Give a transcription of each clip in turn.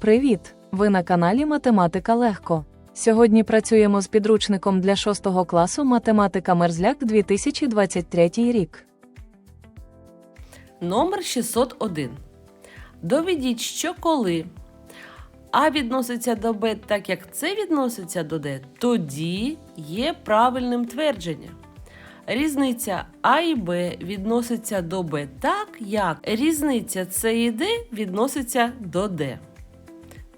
Привіт! Ви на каналі Математика Легко. Сьогодні працюємо з підручником для 6 класу Математика Мерзляк 2023 рік. Номер 601. Доведіть, що коли А відноситься до Б так, як С відноситься до Д, тоді є правильним твердження. Різниця А і Б відноситься до Б так, як різниця С і Д відноситься до Д.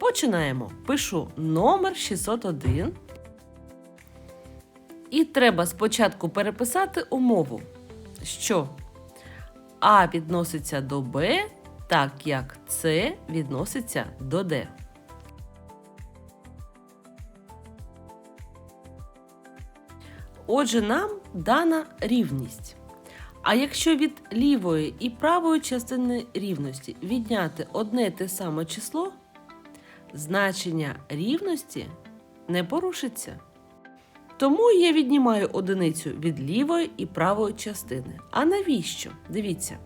Починаємо. Пишу номер 601. І треба спочатку переписати умову, що а відноситься до Б, так як С відноситься до Д. Отже, нам дана рівність. А якщо від лівої і правої частини рівності відняти одне те саме число, значення рівності не порушиться. Тому я віднімаю одиницю від лівої і правої частини. А навіщо? Дивіться.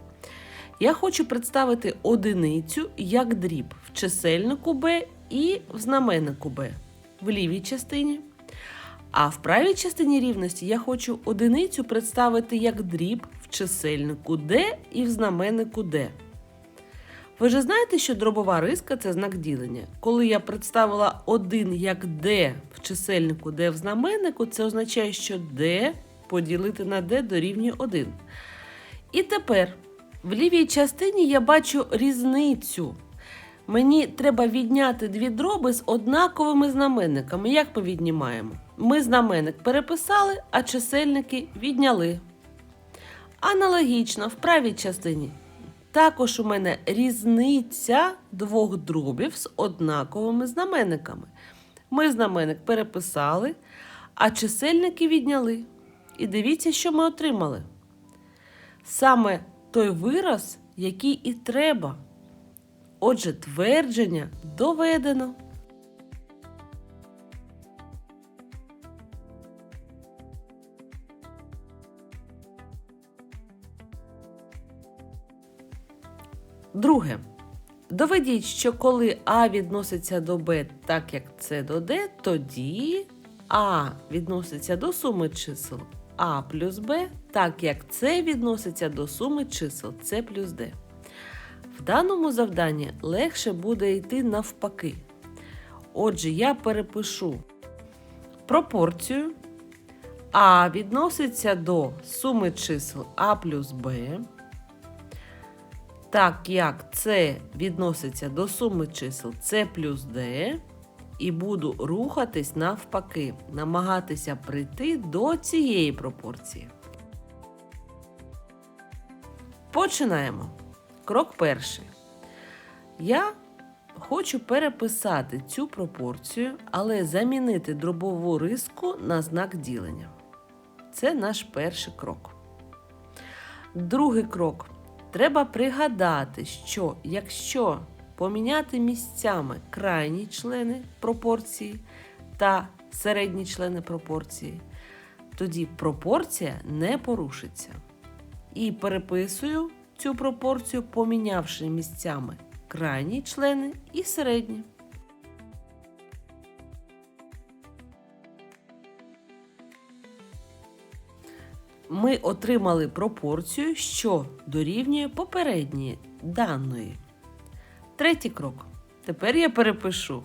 Я хочу представити одиницю як дріб в чисельнику b і в знаменнику b в лівій частині. А в правій частині рівності я хочу одиницю представити як дріб в чисельнику d і в знаменнику d. Ви ж знаєте, що дробова риска це знак ділення. Коли я представила 1 як d в чисельнику d в знаменнику, це означає, що d поділити на d дорівнює 1. І тепер в лівій частині я бачу різницю. Мені треба відняти дві дроби з однаковими знаменниками. Як ми віднімаємо? Ми знаменник переписали, а чисельники відняли. Аналогічно в правій частині також у мене різниця двох дробів з однаковими знаменниками. Ми знаменник переписали, а чисельники відняли. І дивіться, що ми отримали. Саме той вираз, який і треба. Отже, твердження доведено. Друге. Доведіть, що коли А відноситься до Б так, як С до Д, тоді А відноситься до суми чисел А плюс Б, так як С відноситься до суми чисел С плюс Д. В даному завданні легше буде йти навпаки. Отже, я перепишу пропорцію А відноситься до суми чисел А плюс Б так як це відноситься до суми чисел С плюс Д, і буду рухатись навпаки, намагатися прийти до цієї пропорції. Починаємо. Крок перший. Я хочу переписати цю пропорцію, але замінити дробову риску на знак ділення. Це наш перший крок. Другий крок. Треба пригадати, що якщо поміняти місцями крайні члени пропорції та середні члени пропорції, тоді пропорція не порушиться. І переписую цю пропорцію, помінявши місцями крайні члени і середні. Ми отримали пропорцію, що дорівнює попередньої даної. Третій крок. Тепер я перепишу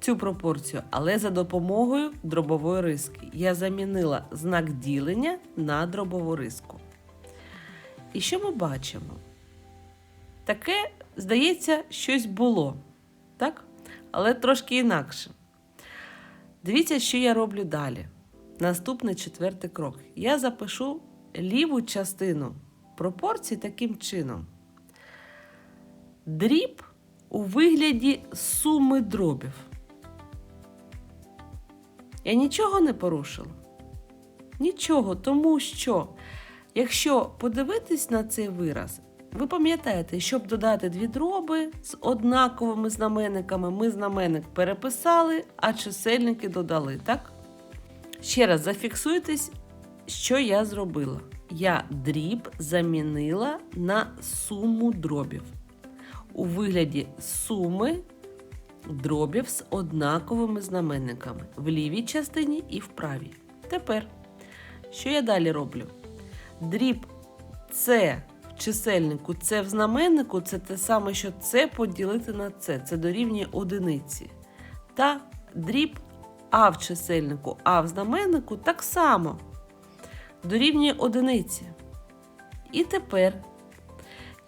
цю пропорцію, але за допомогою дробової риски. Я замінила знак ділення на дробову риску. І що ми бачимо? Таке, здається, щось було. Так? Але трошки інакше. Дивіться, що я роблю далі. Наступний четвертий крок. Я запишу ліву частину пропорцій таким чином. Дріб у вигляді суми дробів. Я нічого не порушила? Нічого, тому що, якщо подивитись на цей вираз, ви пам'ятаєте, щоб додати дві дроби з однаковими знаменниками, ми знаменник переписали, а чисельники додали, так? Ще раз зафіксуйтесь, що я зробила. Я дріб замінила на суму дробів. У вигляді суми дробів з однаковими знаменниками в лівій частині і в правій. Тепер, що я далі роблю? Дріб С в чисельнику, С в знаменнику це те саме, що С поділити на С. Це дорівнює одиниці. Та дріб А в чисельнику, А в знаменнику так само дорівнює одиниці. І тепер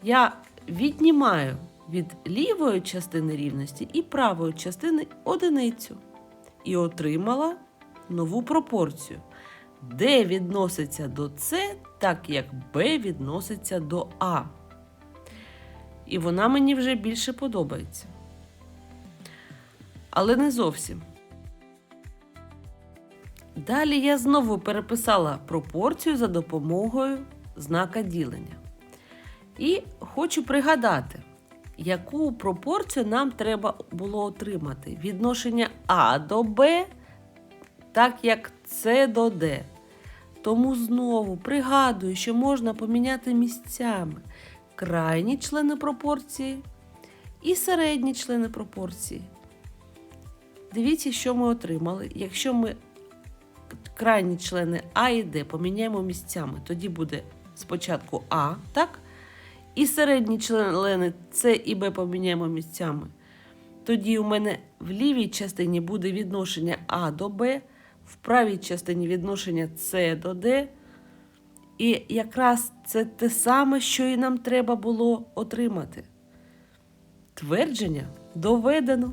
я віднімаю від лівої частини рівності і правої частини одиницю. І отримала нову пропорцію. Д відноситься до С, так як Б відноситься до А. І вона мені вже більше подобається. Але не зовсім. Далі я знову переписала пропорцію за допомогою знака ділення. І хочу пригадати, яку пропорцію нам треба було отримати. Відношення А до Б, так як С до Д. Тому знову пригадую, що можна поміняти місцями крайні члени пропорції і середні члени пропорції. Дивіться, що ми отримали. Якщо ми крайні члени А і Д поміняємо місцями, тоді буде спочатку А, так? І середні члени С і Б поміняємо місцями. Тоді у мене в лівій частині буде відношення А до Б, в правій частині відношення С до Д. І якраз це те саме, що і нам треба було отримати. Твердження доведено.